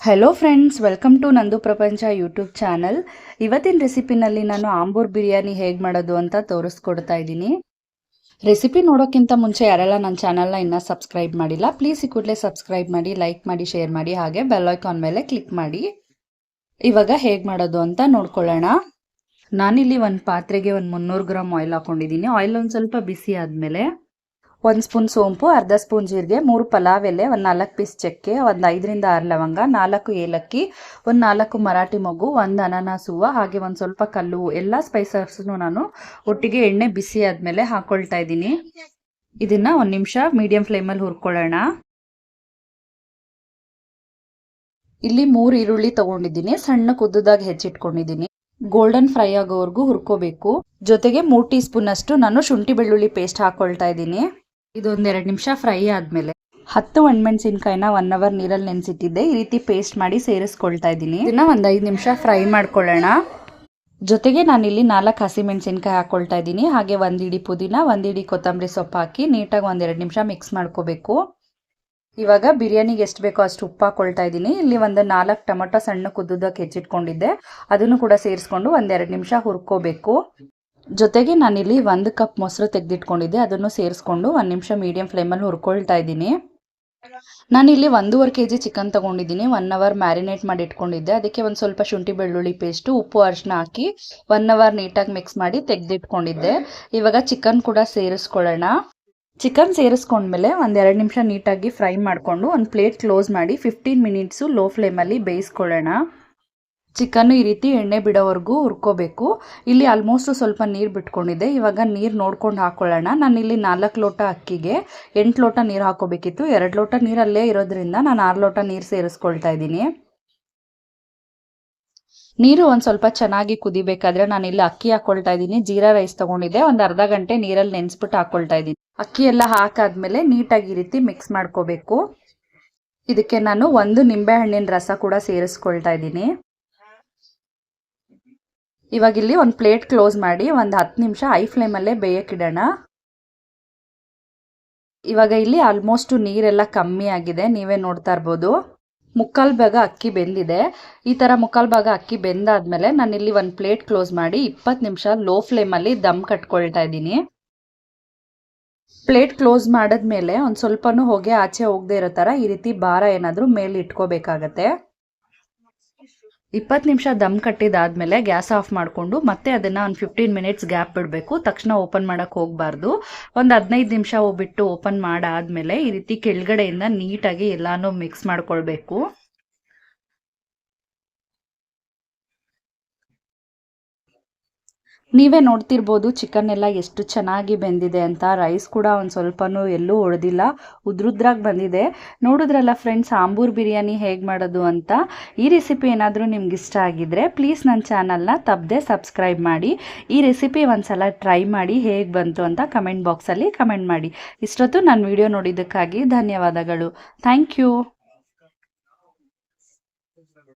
Hello friends welcome to ನಂದು ಪ್ರಪಂಚ YouTube channel ಇವತ್ತಿನ ರೆಸಿಪಿನಲ್ಲಿ ನಾನು ಆಂಬೂರ್ ಬಿರಿಯಾನಿ ಹೇಗೆ ಮಾಡೋದು ಅಂತ ತೋರಿಸ್ಕೊಡ್ತಾ ಇದ್ದೀನಿ. ರೆಸಿಪಿ ನೋಡೋಕ್ಕಿಂತ ಮುಂಚೆ ಯಾರೆಲ್ಲ ನನ್ನ ಚಾನಲ್ನ ಇನ್ನೂ ಸಬ್ಸ್ಕ್ರೈಬ್ ಮಾಡಿಲ್ಲ ಪ್ಲೀಸ್ ಈ ಕೂಡಲೇ ಸಬ್ಸ್ಕ್ರೈಬ್ ಮಾಡಿ ಲೈಕ್ ಮಾಡಿ ಶೇರ್ ಮಾಡಿ, ಹಾಗೆ ಬೆಲ್ ಐಕಾನ್ ಮೇಲೆ ಕ್ಲಿಕ್ ಮಾಡಿ. ಇವಾಗ ಹೇಗೆ ಮಾಡೋದು ಅಂತ ನೋಡ್ಕೊಳ್ಳೋಣ. ನಾನಿಲ್ಲಿ ಒಂದು ಪಾತ್ರೆಗೆ ಒಂದು ಮುನ್ನೂರು ಗ್ರಾಮ್ ಆಯಿಲ್ ಹಾಕೊಂಡಿದ್ದೀನಿ. ಆಯಿಲ್ ಒಂದು ಸ್ವಲ್ಪ ಬಿಸಿ ಆದಮೇಲೆ ಒಂದು ಸ್ಪೂನ್ ಸೋಂಪು, ಅರ್ಧ ಸ್ಪೂನ್ ಜೀರಿಗೆ, ಮೂರು ಪಲಾವ್ ಎಲೆ, ಒಂದು ನಾಲ್ಕು ಪೀಸ್ ಚಕ್ಕೆ, ಒಂದು ಐದರಿಂದ ಆರು ಲವಂಗ, ನಾಲ್ಕು ಏಲಕ್ಕಿ, ಒಂದು ನಾಲ್ಕು ಮರಾಠಿ ಮಗು ಒಂದು ಅನಾನಸ್ ಹೂವು, ಹಾಗೆ ಒಂದು ಸ್ವಲ್ಪ ಕಲ್ಲು ಎಲ್ಲ ಸ್ಪೈಸಸ್ನು ನಾನು ಒಟ್ಟಿಗೆ ಎಣ್ಣೆ ಬಿಸಿ ಆದಮೇಲೆ ಹಾಕ್ಕೊಳ್ತಾ ಇದ್ದೀನಿ. ಇದನ್ನು ಒಂದು ನಿಮಿಷ ಮೀಡಿಯಂ ಫ್ಲೇಮಲ್ಲಿ ಹುರ್ಕೊಳ್ಳೋಣ. ಇಲ್ಲಿ ಮೂರು ಈರುಳ್ಳಿ ತಗೊಂಡಿದ್ದೀನಿ. ಸಣ್ಣ ಕುದ್ದದಾಗಿ ಹೆಚ್ಚಿಟ್ಕೊಂಡಿದ್ದೀನಿ. ಗೋಲ್ಡನ್ ಫ್ರೈ ಆಗೋವರೆಗೂ ಹುರ್ಕೋಬೇಕು. ಜೊತೆಗೆ ಮೂರು ಟೀ ಸ್ಪೂನ್ ಅಷ್ಟು ನಾನು ಶುಂಠಿ ಬೆಳ್ಳುಳ್ಳಿ ಪೇಸ್ಟ್ ಹಾಕ್ಕೊಳ್ತಾ ಇದ್ದೀನಿ. ಇದೊಂದೆರಡು ನಿಮಿಷ ಫ್ರೈ ಆದಮೇಲೆ ಹತ್ತು ಒಣಮೆಣಸಿನ್ಕಾಯಿನ ಒನ್ ಅವರ್ ನೀರಲ್ಲಿ ನೆನೆಸಿಟ್ಟಿದ್ದೆ. ಈ ರೀತಿ ಪೇಸ್ಟ್ ಮಾಡಿ ಸೇರಿಸ್ಕೊಳ್ತಾ ಇದ್ದೀನಿ. ಇದನ್ನ ಒಂದು ಐದು ನಿಮಿಷ ಫ್ರೈ ಮಾಡ್ಕೊಳ್ಳೋಣ. ಜೊತೆಗೆ ನಾನಿಲ್ಲಿ ನಾಲ್ಕು ಹಸಿಮೆಣಸಿನ್ಕಾಯಿ ಹಾಕೊಳ್ತಾ ಇದ್ದೀನಿ. ಹಾಗೆ ಒಂದು ಇಡಿ ಪುದೀನ, ಒಂದು ಕೊತ್ತಂಬರಿ ಸೊಪ್ಪು ಹಾಕಿ ನೀಟಾಗಿ ಒಂದೆರಡು ನಿಮಿಷ ಮಿಕ್ಸ್ ಮಾಡ್ಕೋಬೇಕು. ಇವಾಗ ಬಿರಿಯಾನಿಗೆ ಎಷ್ಟು ಬೇಕೋ ಅಷ್ಟು ಉಪ್ಪು ಹಾಕೊಳ್ತಾ ಇದ್ದೀನಿ. ಇಲ್ಲಿ ಒಂದು ನಾಲ್ಕು ಟೊಮೊಟೊ ಸಣ್ಣ ಕುದ್ದಕ್ಕೆ ಹೆಚ್ಚಿಟ್ಕೊಂಡಿದ್ದೆ. ಅದನ್ನು ಕೂಡ ಸೇರಿಸ್ಕೊಂಡು ಒಂದೆರಡು ನಿಮಿಷ ಹುರ್ಕೋಬೇಕು. ಜೊತೆಗೆ ನಾನಿಲ್ಲಿ ಒಂದು ಕಪ್ ಮೊಸರು ತೆಗೆದಿಟ್ಕೊಂಡಿದ್ದೆ, ಅದನ್ನು ಸೇರಿಸ್ಕೊಂಡು ಒಂದು ನಿಮಿಷ ಮೀಡಿಯಂ ಫ್ಲೇಮಲ್ಲಿ ಹುರ್ಕೊಳ್ತಾ ಇದ್ದೀನಿ. ನಾನಿಲ್ಲಿ ಒಂದೂವರೆ ಕೆ ಜಿ ಚಿಕನ್ ತೊಗೊಂಡಿದ್ದೀನಿ ಒನ್ ಅವರ್ ಮ್ಯಾರಿನೇಟ್ ಮಾಡಿ ಇಟ್ಕೊಂಡಿದ್ದೆ. ಅದಕ್ಕೆ ಒಂದು ಸ್ವಲ್ಪ ಶುಂಠಿ ಬೆಳ್ಳುಳ್ಳಿ ಪೇಸ್ಟು ಉಪ್ಪು ಅರಿಶಿನ ಹಾಕಿ ಒನ್ ಅವರ್ ನೀಟಾಗಿ ಮಿಕ್ಸ್ ಮಾಡಿ ತೆಗೆದಿಟ್ಕೊಂಡಿದ್ದೆ. ಇವಾಗ ಚಿಕನ್ ಕೂಡ ಸೇರಿಸ್ಕೊಳ್ಳೋಣ. ಚಿಕನ್ ಸೇರಿಸ್ಕೊಂಡ್ಮೇಲೆ ಒಂದೆರಡು ನಿಮಿಷ ನೀಟಾಗಿ ಫ್ರೈ ಮಾಡಿಕೊಂಡು ಒಂದು ಪ್ಲೇಟ್ ಕ್ಲೋಸ್ ಮಾಡಿ ಫಿಫ್ಟೀನ್ ಮಿನಿಟ್ಸು ಲೋ ಫ್ಲೇಮಲ್ಲಿ ಬೇಯಿಸ್ಕೊಳ್ಳೋಣ. ಚಿಕನ್ ಈ ರೀತಿ ಎಣ್ಣೆ ಬಿಡೋವರೆಗೂ ಹುರ್ಕೋಬೇಕು. ಇಲ್ಲಿ ಆಲ್ಮೋಸ್ಟ್ ಸ್ವಲ್ಪ ನೀರು ಬಿಟ್ಕೊಂಡಿದೆ ಇವಾಗ ನೀರು ನೋಡ್ಕೊಂಡು ಹಾಕೊಳ್ಳೋಣ. ನಾನು ಇಲ್ಲಿ ನಾಲ್ಕು ಲೋಟ ಅಕ್ಕಿಗೆ ಎಂಟು ಲೋಟ ನೀರು ಹಾಕೋಬೇಕಿತ್ತು ಎರಡು ಲೋಟ ನೀರಲ್ಲೇ ಇರೋದ್ರಿಂದ ನಾನು ಆರು ಲೋಟ ನೀರು ಸೇರಿಸ್ಕೊಳ್ತಾ ಇದ್ದೀನಿ. ನೀರು ಒಂದು ಸ್ವಲ್ಪ ಚೆನ್ನಾಗಿ ಕುದಿಬೇಕಾದ್ರೆ ನಾನು ಇಲ್ಲಿ ಅಕ್ಕಿ ಹಾಕೊಳ್ತಾ ಇದ್ದೀನಿ. ಜೀರಾ ರೈಸ್ ತೊಗೊಂಡಿದ್ದೆ. ಒಂದು ಅರ್ಧ ಗಂಟೆ ನೀರಲ್ಲಿ ನೆನೆಸ್ಬಿಟ್ಟು ಹಾಕ್ಕೊಳ್ತಾ ಇದ್ದೀನಿ. ಅಕ್ಕಿ ಎಲ್ಲ ಹಾಕಾದ್ಮೇಲೆ ನೀಟಾಗಿ ಈ ರೀತಿ ಮಿಕ್ಸ್ ಮಾಡ್ಕೋಬೇಕು. ಇದಕ್ಕೆ ನಾನು ಒಂದು ನಿಂಬೆಹಣ್ಣಿನ ರಸ ಕೂಡ ಸೇರಿಸ್ಕೊಳ್ತಾ ಇದ್ದೀನಿ. ಇವಾಗ ಇಲ್ಲಿ ಒಂದು ಪ್ಲೇಟ್ ಕ್ಲೋಸ್ ಮಾಡಿ ಒಂದು ಹತ್ತು ನಿಮಿಷ ಐ ಫ್ಲೇಮಲ್ಲೇ ಬೇಯಕ್ಕಿಡೋಣ. ಇವಾಗ ಇಲ್ಲಿ ಆಲ್ಮೋಸ್ಟು ನೀರೆಲ್ಲ ಕಮ್ಮಿ ಆಗಿದೆ, ನೀವೇ ನೋಡ್ತಾ ಇರ್ಬೋದು. ಮುಕ್ಕಾಲು ಭಾಗ ಅಕ್ಕಿ ಬೆಂದಿದೆ. ಈ ಥರ ಮುಕ್ಕಾಲು ಭಾಗ ಅಕ್ಕಿ ಬೆಂದಾದ್ಮೇಲೆ ನಾನಿಲ್ಲಿ ಒಂದು ಪ್ಲೇಟ್ ಕ್ಲೋಸ್ ಮಾಡಿ ಇಪ್ಪತ್ತು ನಿಮಿಷ ಲೋ ಫ್ಲೇಮಲ್ಲಿ ದಮ್ ಕಟ್ಕೊಳ್ತಾ ಇದ್ದೀನಿ. ಪ್ಲೇಟ್ ಕ್ಲೋಸ್ ಮಾಡಿದ್ಮೇಲೆ ಒಂದು ಸ್ವಲ್ಪನೂ ಹೊಗೆ ಆಚೆ ಹೋಗದೆ ಇರೋ ಥರ ಈ ರೀತಿ ಭಾರ ಏನಾದರೂ ಮೇಲೆ ಇಟ್ಕೋಬೇಕಾಗತ್ತೆ. ಇಪ್ಪತ್ತು ನಿಮಿಷ ದಮ್ ಕಟ್ಟಿದಾದ್ಮೇಲೆ ಗ್ಯಾಸ್ ಆಫ್ ಮಾಡಿಕೊಂಡು ಮತ್ತೆ ಅದನ್ನು ಒಂದು ಫಿಫ್ಟೀನ್ ಮಿನಿಟ್ಸ್ ಗ್ಯಾಪ್ ಬಿಡಬೇಕು. ತಕ್ಷಣ ಓಪನ್ ಮಾಡೋಕ್ಕೆ ಹೋಗಬಾರ್ದು. ಒಂದು ಹದಿನೈದು ನಿಮಿಷ ಹೋಗ್ಬಿಟ್ಟು ಓಪನ್ ಮಾಡಾದ್ಮೇಲೆ ಈ ರೀತಿ ಕೆಳಗಡೆಯಿಂದ ನೀಟಾಗಿ ಎಲ್ಲಾನು ಮಿಕ್ಸ್ ಮಾಡ್ಕೊಳ್ಬೇಕು. ನೀವೇ ನೋಡ್ತಿರ್ಬೋದು ಚಿಕನ್ ಎಲ್ಲ ಎಷ್ಟು ಚೆನ್ನಾಗಿ ಬೆಂದಿದೆ ಅಂತ. ರೈಸ್ ಕೂಡ ಒಂದು ಸ್ವಲ್ಪನೂ ಎಲ್ಲೂ ಉಳಿದಿಲ್ಲ, ಉದ್ರುದ್ರಾಗಿ ಬಂದಿದೆ. ನೋಡಿದ್ರಲ್ಲ ಫ್ರೆಂಡ್ಸ್ ಆಂಬೂರ್ ಬಿರಿಯಾನಿ ಹೇಗೆ ಮಾಡೋದು ಅಂತ. ಈ ರೆಸಿಪಿ ಏನಾದರೂ ನಿಮ್ಗೆ ಇಷ್ಟ ಆಗಿದ್ರೆ ಪ್ಲೀಸ್ ನನ್ನ ಚಾನಲ್ನ ತಪ್ಪದೆ ಸಬ್ಸ್ಕ್ರೈಬ್ ಮಾಡಿ. ಈ ರೆಸಿಪಿ ಒಂದ್ಸಲ ಟ್ರೈ ಮಾಡಿ ಹೇಗೆ ಬಂತು ಅಂತ ಕಮೆಂಟ್ ಬಾಕ್ಸಲ್ಲಿ ಕಮೆಂಟ್ ಮಾಡಿ. ಇಷ್ಟೊತ್ತು ನನ್ನ ವಿಡಿಯೋ ನೋಡಿದ್ದಕ್ಕಾಗಿ ಧನ್ಯವಾದಗಳು. Thank you